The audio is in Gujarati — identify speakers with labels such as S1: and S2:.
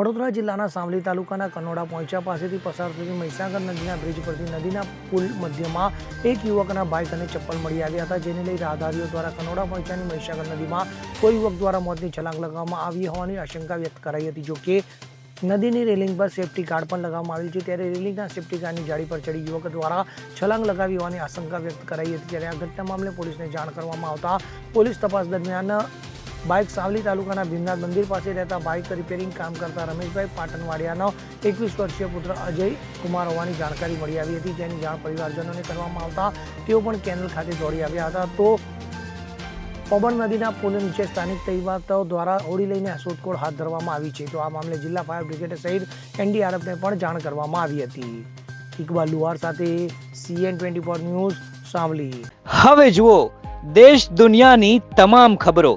S1: વડોદરા જિલ્લાના સાવલી તાલુકાના કનોડા પહોંચ્યા પાસેથી પસાર થતી મહીસાગર નદીના બ્રિજ પરથી નદીના પુલ મધ્યમાં એક યુવકના બાઇક અને ચપ્પલ મળી આવ્યા હતા, જેને લઈ રાહદારીઓ દ્વારા કનોડા પહોંચ્યાની મહીસાગર નદીમાં કોઈ યુવક દ્વારા મોતની છલાંગ લગાવવામાં આવી હોવાની આશંકા વ્યક્ત કરાઈ હતી. જોકે નદીની રેલિંગ પર સેફટી ગાર્ડ પણ લગાવવામાં આવેલ છે, ત્યારે રેલિંગના સેફટી ગાર્ડની જાળી પર ચડી યુવક દ્વારા છલાંગ લગાવી હોવાની આશંકા વ્યક્ત કરાઈ હતી. ત્યારે આ ઘટના મામલે પોલીસને જાણ કરવામાં આવતા પોલીસ તપાસ દરમિયાન બાઇક સાવલી તાલુકાના ભીમનાથ મંદિર પાસે રહેતા બાઇક રિપેરિંગ કામ કરતા રમેશભાઈ પાટણવાડિયાનો એકવીસ વર્ષીય પુત્ર અજય કુમાર હોવાની જાણકારી મળી આવી હતી. જેની જાણ પરિવારજનોને કરવામાં આવતા તેઓ પણ કેનલ ખાતે દોડી આવ્યા હતા. તો પવન નદીના પુલ નીચે સ્થાનિક તહેવારો દ્વારા હોડી લઈને શોધખોળ હાથ ધરવામાં આવી છે. તો આ મામલે જિલ્લા ફાયર બ્રિગેડ સહિત એનડીઆરએફને પણ જાણ કરવામાં આવી હતી. ઇકબાલ લુહાર સાથે CN twenty four news Savli.
S2: હવે જુઓ, દેશ દુનિયાની તમામ ખબરો